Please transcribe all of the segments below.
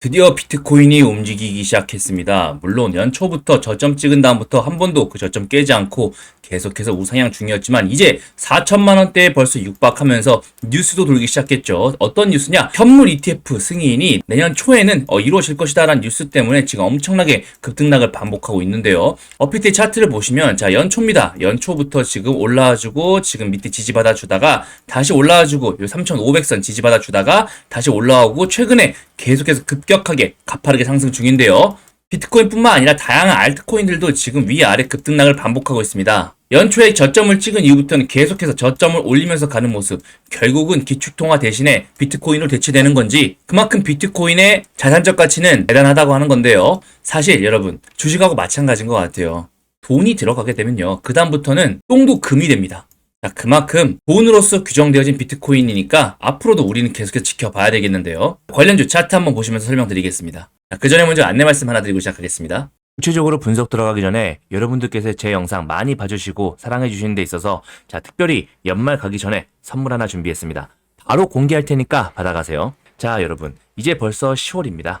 드디어 비트코인이 움직이기 시작했습니다. 물론 연초부터 저점 찍은 다음부터 한 번도 그 저점 깨지 않고 계속해서 우상향 중이었지만 이제 4천만 원대에 벌써 육박하면서 뉴스도 돌기 시작했죠. 어떤 뉴스냐? 현물 ETF 승인이 내년 초에는 어, 이루어질 것이다라는 뉴스 때문에 지금 엄청나게 급등락을 반복하고 있는데요. 어피트 차트를 보시면 자 연초입니다. 연초부터 지금 올라와주고 지금 밑에 지지받아 주다가 다시 올라와주고 요 3,500선 지지받아 주다가 다시 올라오고 최근에 계속해서 급격하게 가파르게 상승 중인데요. 비트코인뿐만 아니라 다양한 알트코인들도 지금 위아래 급등락을 반복하고 있습니다. 연초에 저점을 찍은 이후부터는 계속해서 저점을 올리면서 가는 모습. 결국은 기축통화 대신에 비트코인으로 대체되는 건지 그만큼 비트코인의 자산적 가치는 대단하다고 하는 건데요. 사실 여러분 주식하고 마찬가지인 것 같아요. 돈이 들어가게 되면요. 그 다음부터는 똥도 금이 됩니다. 자, 그만큼 돈으로서 규정되어진 비트코인이니까 앞으로도 우리는 계속해서 지켜봐야 되겠는데요. 관련주 차트 한번 보시면서 설명드리겠습니다. 그 전에 먼저 안내 말씀 하나 드리고 시작하겠습니다. 구체적으로 분석 들어가기 전에 여러분들께서 제 영상 많이 봐주시고 사랑해 주시는 데 있어서 자 특별히 연말 가기 전에 선물 하나 준비했습니다. 바로 공개할 테니까 받아가세요. 자 여러분 이제 벌써 10월입니다.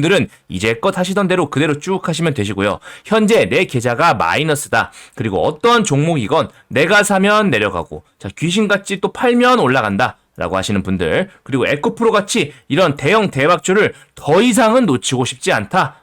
들은 이제껏 하시던 대로 그대로 쭉 하시면 되시고요. 현재 내 계좌가 마이너스다. 그리고 어떠한 종목이건 내가 사면 내려가고 자 귀신같이 또 팔면 올라간다. 라고 하시는 분들 그리고 에코프로 같이 이런 대형 대박주를 더 이상은 놓치고 싶지 않다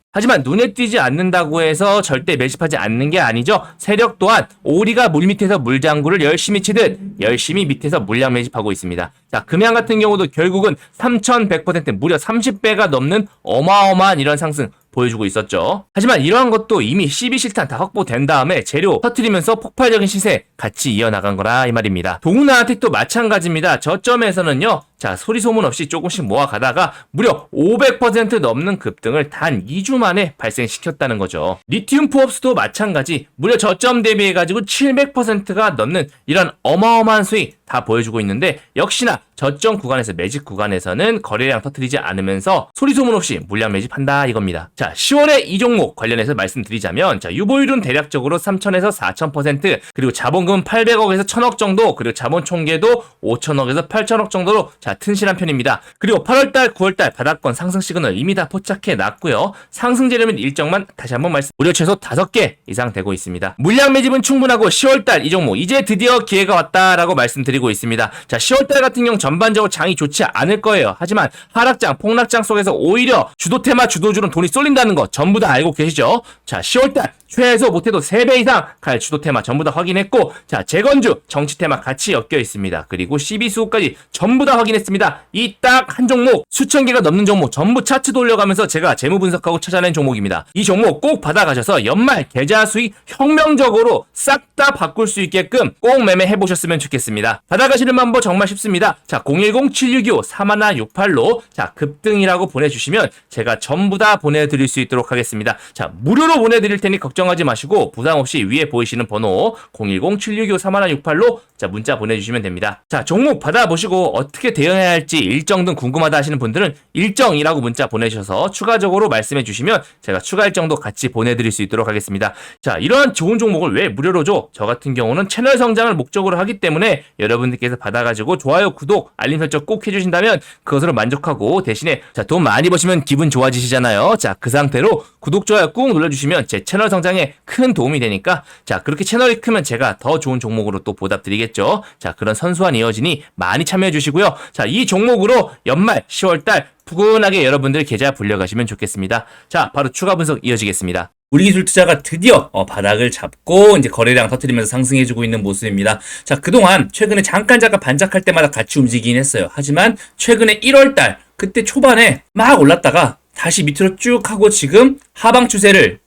하지만 눈에 띄지 않는다고 해서 절대 매집하지 않는 게 아니죠. 세력 또한 오리가 물밑에서 물장구를 열심히 치듯 열심히 밑에서 물량 매집하고 있습니다. 자, 금양 같은 경우도 결국은 3,100% 무려 30배가 넘는 어마어마한 이런 상승 보여주고 있었죠. 하지만 이러한 것도 이미 12실탄 다 확보된 다음에 재료 터트리면서 폭발적인 시세 같이 이어나간 거라 이 말입니다. 동나아텍도 마찬가지입니다. 저점에서는요. 자, 소리 소문 없이 조금씩 모아가다가 무려 500% 넘는 급등을 단 2주 만에 발생시켰다는 거죠. 리튬 포업스도 마찬가지 무려 저점 대비해가지고 700%가 넘는 이런 어마어마한 수익 다 보여주고 있는데 역시나 저점 구간에서 매집 구간에서는 거래량 터트리지 않으면서 소리 소문 없이 물량 매집한다 이겁니다. 자, 10월에 이 종목 관련해서 말씀드리자면 자, 유보율은 대략적으로 3천에서 4,000% 그리고 자본금은 800억에서 1,000억 정도 그리고 자본 총계도 5천억에서 8천억 정도로 자, 튼실한 편입니다. 그리고 8월달, 9월달 바닥권 상승 시그널 이미 다 포착해 놨고요. 상승 재료면 일정만 다시 한번 말씀 무려 최소 5개 이상 되고 있습니다. 물량 매집은 충분하고 10월달 이 종목 이제 드디어 기회가 왔다라고 말씀드리고 있습니다. 자, 10월달 같은 경우 전반적으로 장이 좋지 않을 거예요. 하지만 하락장, 폭락장 속에서 오히려 주도 테마 주도주는 돈이 쏠린다는 거 전부 다 알고 계시죠? 자, 10월달 최소 못해도 3배 이상 갈 주도 테마 전부 다 확인했고 자 재건주 정치 테마 같이 엮여 있습니다. 그리고 12수까지 전부 다 확인했습니다. 이 딱 한 종목 수천 개가 넘는 종목 전부 차트 돌려가면서 제가 재무 분석하고 찾아낸 종목입니다. 이 종목 꼭 받아가셔서 연말 계좌 수익 혁명적으로 싹 다 바꿀 수 있게끔 꼭 매매해 보셨으면 좋겠습니다. 받아가시는 방법 정말 쉽습니다. 자 010-762-3168로 자 급등이라고 보내주시면 제가 전부 다 보내드릴 수 있도록 하겠습니다. 자 무료로 보내드릴 테니 걱정 걱정하지 마시고 부담 없이 위에 보이시는 번호 010-762-3168로 자 문자 보내주시면 됩니다. 자 종목 받아보시고 어떻게 대응해야 할지 일정 등 궁금하다 하시는 분들은 일정이라고 문자 보내주셔서 추가적으로 말씀해 주시면 제가 추가 일정도 같이 보내드릴 수 있도록 하겠습니다. 자 이러한 좋은 종목을 왜 무료로 줘? 저 같은 경우는 채널 성장을 목적으로 하기 때문에 여러분들께서 받아가지고 좋아요, 구독, 알림 설정 꼭 해주신다면 그것으로 만족하고 대신에 자돈 많이 버시면 기분 좋아지시잖아요. 자 그 상태로 구독, 좋아요 꾹 눌러주시면 제 채널 성장 에 큰 도움이 되니까 자 그렇게 채널이 크면 제가 더 좋은 종목으로 또 보답드리겠죠. 자 그런 선수한 이어지니 많이 참여해 주시고요. 자이 종목으로 연말 10월달 푸근하게 여러분들 계좌 불려가시면 좋겠습니다. 자 바로 추가 분석 이어지겠습니다. 우리 기술 투자가 드디어 어, 바닥을 잡고 이제 거래량 터트리면서 상승해주고 있는 모습입니다. 자, 그동안 최근에 잠깐 잠깐 반짝할 때마다 같이 움직이긴 했어요. 하지만 최근에 1월달 그때 초반에 막 올랐다가 다시 밑으로 쭉 하고 지금 하방 추세를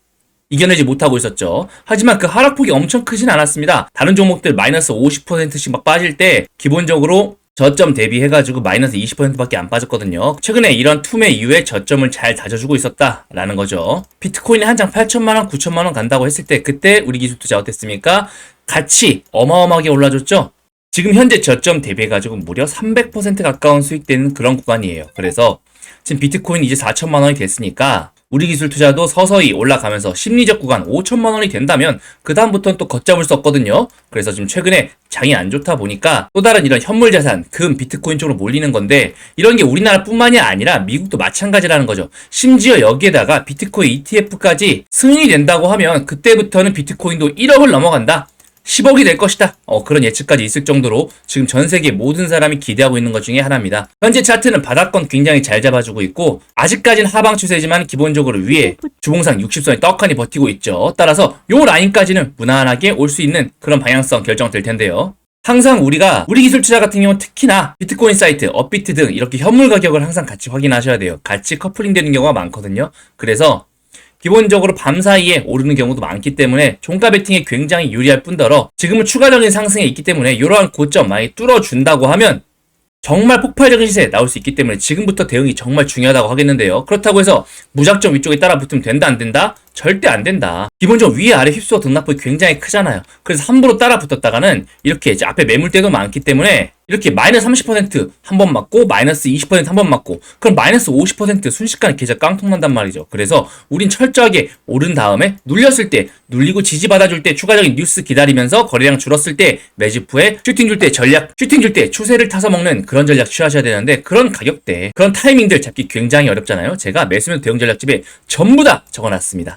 이겨내지 못하고 있었죠. 하지만 그 하락폭이 엄청 크진 않았습니다. 다른 종목들 마이너스 50%씩 막 빠질 때 기본적으로 저점 대비해가지고 마이너스 20%밖에 안 빠졌거든요. 최근에 이런 투매 이후에 저점을 잘 다져주고 있었다라는 거죠. 비트코인이 한 장 8천만 원, 9천만 원 간다고 했을 때 그때 우리 기술 투자 어땠습니까? 같이 어마어마하게 올라줬죠? 지금 현재 저점 대비해가지고 무려 300% 가까운 수익되는 그런 구간이에요. 그래서 지금 비트코인 이제 4천만 원이 됐으니까 우리 기술 투자도 서서히 올라가면서 심리적 구간 5천만 원이 된다면 그 다음부터는 또 걷잡을 수 없거든요. 그래서 지금 최근에 장이 안 좋다 보니까 또 다른 이런 현물 자산, 금, 비트코인 쪽으로 몰리는 건데 이런 게 우리나라뿐만이 아니라 미국도 마찬가지라는 거죠. 심지어 여기에다가 비트코인 ETF까지 승인이 된다고 하면 그때부터는 비트코인도 1억을 넘어간다. 10억이 될 것이다. 어, 그런 예측까지 있을 정도로 지금 전 세계 모든 사람이 기대하고 있는 것 중에 하나입니다. 현재 차트는 바닥권 굉장히 잘 잡아주고 있고 아직까지는 하방 추세지만 기본적으로 위에 주봉상 60선이 떡하니 버티고 있죠. 따라서 요 라인까지는 무난하게 올 수 있는 그런 방향성 결정될 텐데요. 항상 우리가 우리 기술 투자 같은 경우는 특히나 비트코인 사이트, 업비트 등 이렇게 현물 가격을 항상 같이 확인하셔야 돼요. 같이 커플링 되는 경우가 많거든요. 그래서 기본적으로 밤 사이에 오르는 경우도 많기 때문에 종가 베팅에 굉장히 유리할 뿐더러 지금은 추가적인 상승에 있기 때문에 이러한 고점 많이 뚫어준다고 하면 정말 폭발적인 시세 나올 수 있기 때문에 지금부터 대응이 정말 중요하다고 하겠는데요. 그렇다고 해서 무작정 위쪽에 따라 붙으면 된다 안 된다? 절대 안 된다. 기본적으로 위에 아래 휩쓸어 등락폭이 굉장히 크잖아요. 그래서 함부로 따라 붙었다가는 이렇게 이제 앞에 매물대도 많기 때문에 이렇게 마이너스 30%한 번 맞고 마이너스 20%한 번 맞고 그럼 마이너스 50% 순식간에 계좌 깡통 난단 말이죠. 그래서 우린 철저하게 오른 다음에 눌렸을 때 눌리고 지지 받아줄 때 추가적인 뉴스 기다리면서 거래량 줄었을 때 매집 후에 슈팅 줄 때 전략 슈팅 줄 때 추세를 타서 먹는 그런 전략 취하셔야 되는데 그런 가격대 그런 타이밍들 잡기 굉장히 어렵잖아요. 제가 매수면 대응 전략집에 전부 다 적어놨습니다.